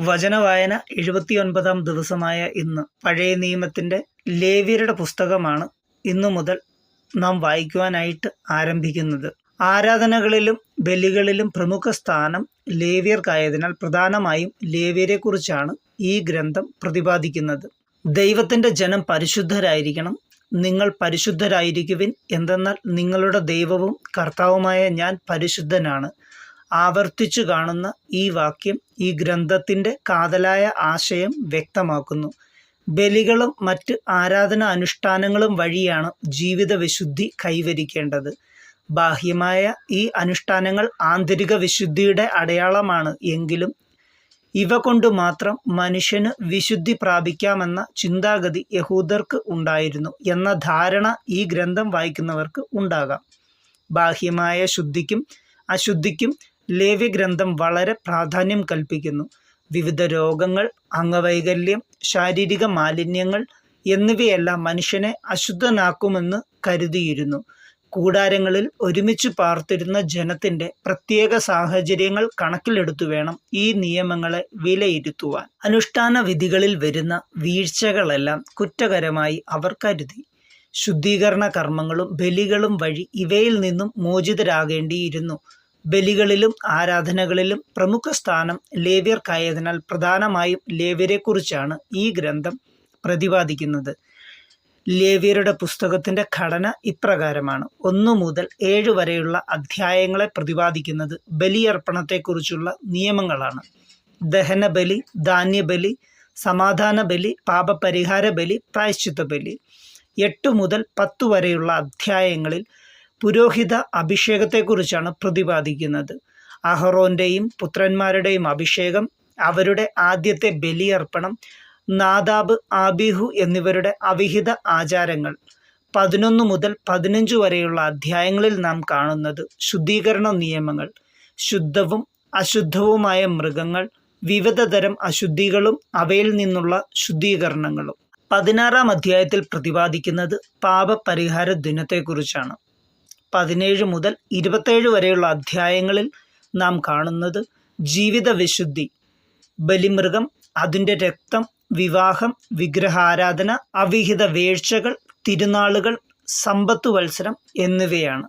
വചനവായന എഴുപത്തിയൊൻപതാം ദിവസമായ ഇന്ന് പഴയ നിയമത്തിന്റെ ലേവ്യരുടെ പുസ്തകമാണ് ഇന്നു മുതൽ നാം വായിക്കുവാനായിട്ട് ആരംഭിക്കുന്നത്. ആരാധനകളിലും ബലികളിലും പ്രമുഖ സ്ഥാനം ലേവ്യർക്കായതിനാൽ പ്രധാനമായും ലേവ്യരെക്കുറിച്ചാണ് ഈ ഗ്രന്ഥം പ്രതിപാദിക്കുന്നത്. ദൈവത്തിന്റെ ജനം പരിശുദ്ധരായിരിക്കണം. നിങ്ങൾ പരിശുദ്ധരായിരിക്കുവിൻ. എന്തെന്നാൽ നിങ്ങളുടെ ദൈവവും കർത്താവുമായ ഞാൻ പരിശുദ്ധനാണ്. ആവർത്തിച്ചു കാണുന്ന ഈ വാക്യം ഈ ഗ്രന്ഥത്തിന്റെ കാതലായ ആശയം വ്യക്തമാക്കുന്നു. ബലികളും മറ്റ് ആരാധന അനുഷ്ഠാനങ്ങളും വഴിയാണ് ജീവിത വിശുദ്ധി കൈവരിക്കേണ്ടത്. ബാഹ്യമായ ഈ അനുഷ്ഠാനങ്ങൾ ആന്തരിക വിശുദ്ധിയുടെ അടയാളമാണ് എങ്കിലും ഇവ കൊണ്ട് മാത്രം മനുഷ്യന് വിശുദ്ധി പ്രാപിക്കാമെന്ന ചിന്താഗതി യഹൂദർക്ക് ഉണ്ടായിരുന്നു എന്ന ധാരണ ഈ ഗ്രന്ഥം വായിക്കുന്നവർക്ക് ഉണ്ടാകാം. ബാഹ്യമായ ശുദ്ധിക്കും അശുദ്ധിക്കും ലേവ്യഗ്രന്ഥം വളരെ പ്രാധാന്യം കൽപ്പിക്കുന്നു. വിവിധ രോഗങ്ങൾ അംഗവൈകല്യം ശാരീരിക മാലിന്യങ്ങൾ എന്നിവയെല്ലാം മനുഷ്യനെ അശുദ്ധനാക്കുമെന്ന് കരുതിയിരുന്നു. കൂടാരങ്ങളിൽ ഒരുമിച്ച് പാർത്തിരുന്ന ജനത്തിന്റെ പ്രത്യേക സാഹചര്യങ്ങൾ കണക്കിലെടുത്തു വേണം ഈ നിയമങ്ങളെ വിലയിരുത്തുവാൻ. അനുഷ്ഠാന വിധികളിൽ വരുന്ന വീഴ്ചകളെല്ലാം കുറ്റകരമായി അവർ കരുതി. ശുദ്ധീകരണ കർമ്മങ്ങളും ബലികളും വഴി ഇവയിൽ നിന്നും മോചിതരാകേണ്ടിയിരുന്നു. ബലികളിലും ആരാധനകളിലും പ്രമുഖ സ്ഥാനം ലേവ്യർക്കായതിനാൽ പ്രധാനമായും ലേവ്യരെക്കുറിച്ചാണ് ഈ ഗ്രന്ഥം പ്രതിപാദിക്കുന്നത്. ലേവ്യരുടെ പുസ്തകത്തിന്റെ ഘടന ഇപ്രകാരമാണ്. ഒന്നു മുതൽ ഏഴ് വരെയുള്ള അധ്യായങ്ങളെ പ്രതിപാദിക്കുന്നത് ബലിയർപ്പണത്തെക്കുറിച്ചുള്ള നിയമങ്ങളാണ്. ദഹനബലി ധാന്യബലി സമാധാന ബലി പാപപരിഹാര ബലി പ്രായശ്ചിത്ത ബലി എട്ട് മുതൽ പത്ത് വരെയുള്ള അധ്യായങ്ങളിൽ പുരോഹിത അഭിഷേകത്തെക്കുറിച്ചാണ് പ്രതിപാദിക്കുന്നത്. അഹറോന്റെയും പുത്രന്മാരുടെയും അഭിഷേകം അവരുടെ ആദ്യത്തെ ബലിയർപ്പണം നാദാബ് ആബിഹു എന്നിവരുടെ അവിഹിത ആചാരങ്ങൾ. പതിനൊന്ന് മുതൽ പതിനഞ്ച് വരെയുള്ള അധ്യായങ്ങളിൽ നാം കാണുന്നത് ശുദ്ധീകരണ നിയമങ്ങൾ ശുദ്ധവും അശുദ്ധവുമായ മൃഗങ്ങൾ വിവിധ തരം അശുദ്ധികളും അവയിൽ നിന്നുള്ള ശുദ്ധീകരണങ്ങളും. പതിനാറാം അധ്യായത്തിൽ പ്രതിപാദിക്കുന്നത് പാപപരിഹാര ദിനത്തെക്കുറിച്ചാണ്. പതിനേഴ് മുതൽ ഇരുപത്തേഴ് വരെയുള്ള അധ്യായങ്ങളിൽ നാം കാണുന്നത് ജീവിത വിശുദ്ധി ബലിമൃഗം അതിന്റെ രക്തം വിവാഹം വിഗ്രഹാരാധന അവിഹിത വേഴ്ചകൾ തിരുനാളുകൾ സമ്പത്ത് വത്സരം എന്നിവയാണ്.